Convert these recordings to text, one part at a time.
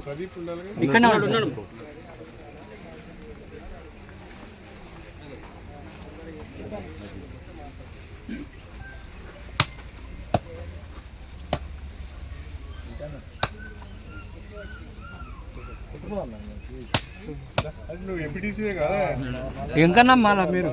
ప్రదీప్ ఉండాలి కదా? ఇక్కడనే ఉన్నాడు అది నువ్వు ఎంపీటీసీవే కదా ఇంకన్నా మీరు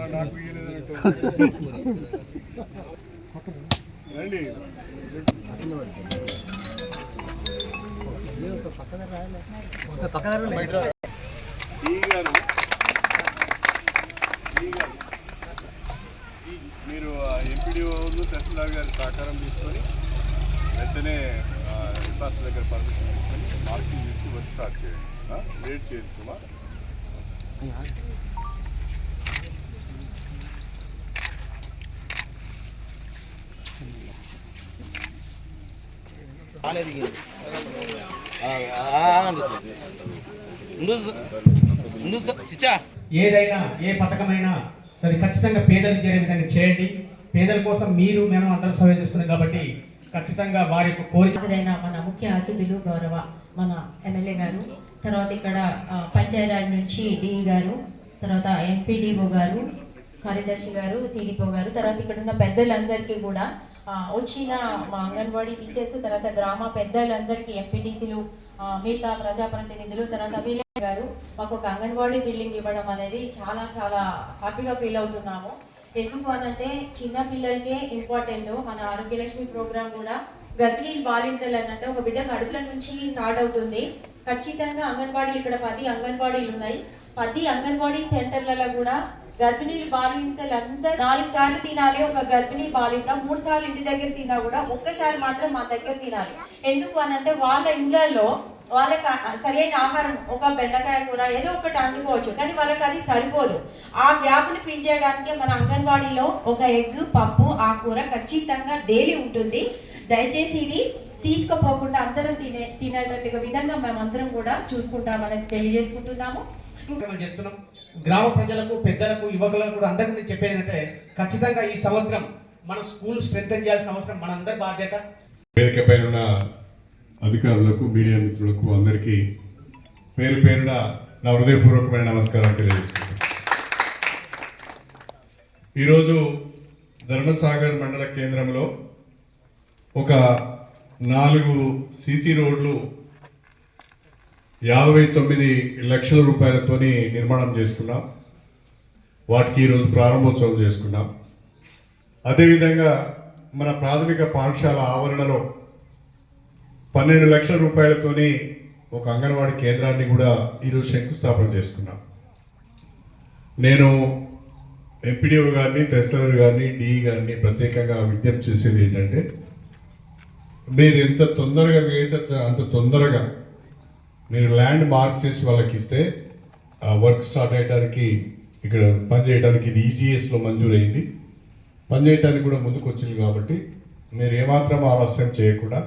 మీరు ఎంపీడీఓ తహసీల్దార్ గారి సహకారం తీసుకొని వెంటనే ఇన్ఫాస్ దగ్గర పర్మిషన్ తీసుకొని మార్కింగ్ చేసి వర్క్ స్టార్ట్ చేయండి. లేట్ చేయండి కుమార్ ఏదైనా ఏ పథకమైనా సరే ఖచ్చితంగా పేదలు చేరే విధంగా చేయండి. పేదల కోసం మీరు మేము అందరం సర్వే చేస్తున్నాం కాబట్టి ఖచ్చితంగా వారి యొక్క కోరిక హాజరైన మన ముఖ్య అతిథులు గౌరవ మన ఎమ్మెల్యే గారు తర్వాత ఇక్కడ పంచాయరాజ్ నుంచి డి గారు తర్వాత ఎంపీడీఓ గారు కార్యదర్శి గారు సిడిపో గారు తర్వాత ఇక్కడ ఉన్న పెద్దలందరికీ కూడా వచ్చిన మా అంగన్వాడీ టీచర్స్ తర్వాత గ్రామ పెద్దలందరికీ ఎంపీటీసీలు మిగతా ప్రజాప్రతినిధులు తర్వాత విలేజ్ గారు మాకు ఒక అంగన్వాడీ బిల్డింగ్ ఇవ్వడం అనేది చాలా చాలా హ్యాపీగా ఫీల్ అవుతున్నాము. ఎందుకు అనంటే చిన్న పిల్లలకే ఇంపార్టెంట్ మన ఆరోగ్యలక్ష్మి ప్రోగ్రామ్ కూడా గర్భిణీ బాలింతలు అనంటే ఒక బిడ్డ కడుపుల నుంచి స్టార్ట్ అవుతుంది. ఖచ్చితంగా అంగన్వాడీలు ఇక్కడ పది అంగన్వాడీలు ఉన్నాయి. పది అంగన్వాడీ సెంటర్లలో కూడా గర్భిణీ బాలింతలు అందరూ నాలుగు సార్లు తినాలి ఒక గర్భిణీ బాలింత మూడు సార్లు ఇంటి దగ్గర తిన్నా కూడా ఒక్కసారి మాత్రం మా దగ్గర తినాలి. ఎందుకు అనంటే వాళ్ళ ఇళ్ళలో వాళ్ళకి సరైన ఆహారం ఒక బెండకాయ కూర ఏదో ఒకటి వండుకోవచ్చు. కానీ వాళ్ళకి అది సరిపోదు. ఆ గ్యాప్ని ఫిల్ చేయడానికి మన అంగన్వాడీలో ఒక ఎగ్ పప్పు ఆ కూర ఖచ్చితంగా డైలీ ఉంటుంది. దయచేసి ఇది తీసుకుపోకుండా అందరం తినే తినేటట్టుగా విధంగా మేమందరం కూడా చూసుకుంటామని తెలియజేసుకుంటున్నాము. చేస్తున్నాం. గ్రామ ప్రజలకు పెద్దలకు యువకులకు కూడా అందరికీ నేను చెప్పేది ఏంటంటే ఖచ్చితంగా ఈ సంవత్సరం మన స్కూల్ స్ట్రెంగ్ చేయాల్సిన అవసరం మనందరి బాధ్యత. వేదిక పైన ఉన్న అధికారులకు మీడియా మిత్రులకు అందరికీ పేరు పేరున నా హృదయపూర్వకమైన నమస్కారం తెలియజేస్తున్నాను. ఈరోజు ధర్మసాగర్ మండల కేంద్రంలో ఒక నాలుగు సీసీ రోడ్లు యాభై తొమ్మిది లక్షల రూపాయలతోని నిర్మాణం చేసుకున్నాం. వాటికి ఈరోజు ప్రారంభోత్సవం చేసుకున్నాం. అదేవిధంగా మన ప్రాథమిక పాఠశాల ఆవరణలో పన్నెండు లక్షల రూపాయలతోని ఒక అంగన్వాడీ కేంద్రాన్ని కూడా ఈరోజు శంకుస్థాపన చేసుకున్నాం. నేను ఎంపీడీఓ గారిని తహసీల్దార్ గారిని డిఈ గారిని ప్రత్యేకంగా విజ్ఞప్తి చేసేది ఏంటంటే మీరు ఎంత తొందరగా వీలైతే అంత తొందరగా మీరు ల్యాండ్ మార్క్ చేసి వాళ్ళకి ఇస్తే ఆ వర్క్ స్టార్ట్ అయ్యడానికి ఇక్కడ పనిచేయడానికి ఇది ఈజీఎస్లో మంజూరైంది పనిచేయడానికి కూడా ముందుకు వచ్చింది కాబట్టి మీరు ఏమాత్రం ఆలస్యం చేయకుండా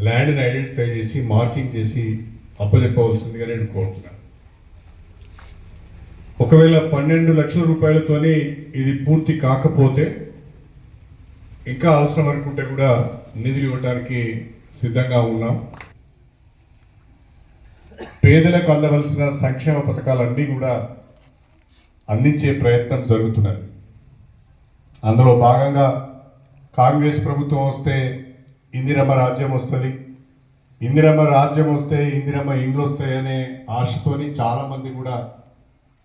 ల్యాండ్ని ఐడెంటిఫై చేసి మార్కింగ్ చేసి అప్పచెప్పవలసిందిగా నేను కోరుతున్నాను. ఒకవేళ పన్నెండు లక్షల రూపాయలతోని ఇది పూర్తి కాకపోతే ఇంకా అవసరం అనుకుంటే కూడా నిధులు ఇవ్వడానికి సిద్ధంగా ఉన్నాం. పేదలకు అందవలసిన సంక్షేమ పథకాలన్నీ కూడా అందించే ప్రయత్నం జరుగుతున్నది. అందులో భాగంగా కాంగ్రెస్ ప్రభుత్వం వస్తే ఇందిరమ్మ రాజ్యం వస్తుంది. ఇందిరమ్మ రాజ్యం వస్తే ఇందిరమ్మ ఇండ్లు వస్తాయనే ఆశతోని చాలామంది కూడా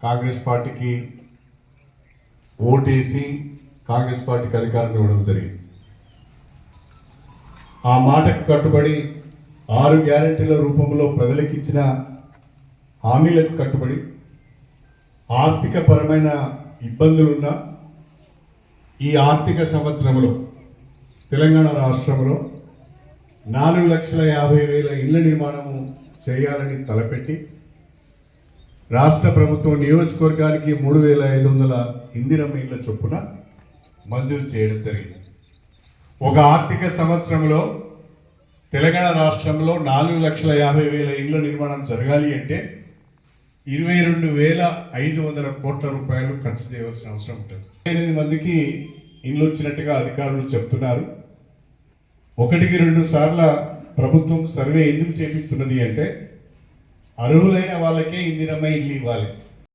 కాంగ్రెస్ పార్టీకి ఓటేసి కాంగ్రెస్ పార్టీకి అధికారం ఇవ్వడం జరిగింది. ఆ మాటకు కట్టుబడి ఆరు గ్యారెంటీల రూపంలో ప్రజలకిచ్చిన హామీలకు కట్టుబడి ఆర్థిక పరమైన ఇబ్బందులున్నా ఈ ఆర్థిక సంవత్సరంలో తెలంగాణ రాష్ట్రంలో నాలుగు లక్షల యాభై వేల ఇళ్ళ నిర్మాణము చేయాలని తలపెట్టి రాష్ట్ర ప్రభుత్వం నియోజకవర్గానికి మూడు వేల ఐదు వందల ఇందిరమ్మ ఇళ్ళ చొప్పున మంజూరు చేయడం జరిగింది. ఒక ఆర్థిక సంవత్సరంలో తెలంగాణ రాష్ట్రంలో నాలుగు లక్షల యాభై వేల ఇళ్ళ నిర్మాణం జరగాలి అంటే ఇరవై రెండు వేల ఐదు వందల కోట్ల రూపాయలు ఖర్చు చేయవలసిన అవసరం ఉంటుంది. ఎనిమిది మందికి ఇండ్లు వచ్చినట్టుగా అధికారులు చెప్తున్నారు. ఒకటికి రెండు సార్ల ప్రభుత్వం సర్వే ఎందుకు చేపిస్తున్నది అంటే అర్హులైన వాళ్ళకే ఇందిరమ్మ ఇల్లు ఇవ్వాలి.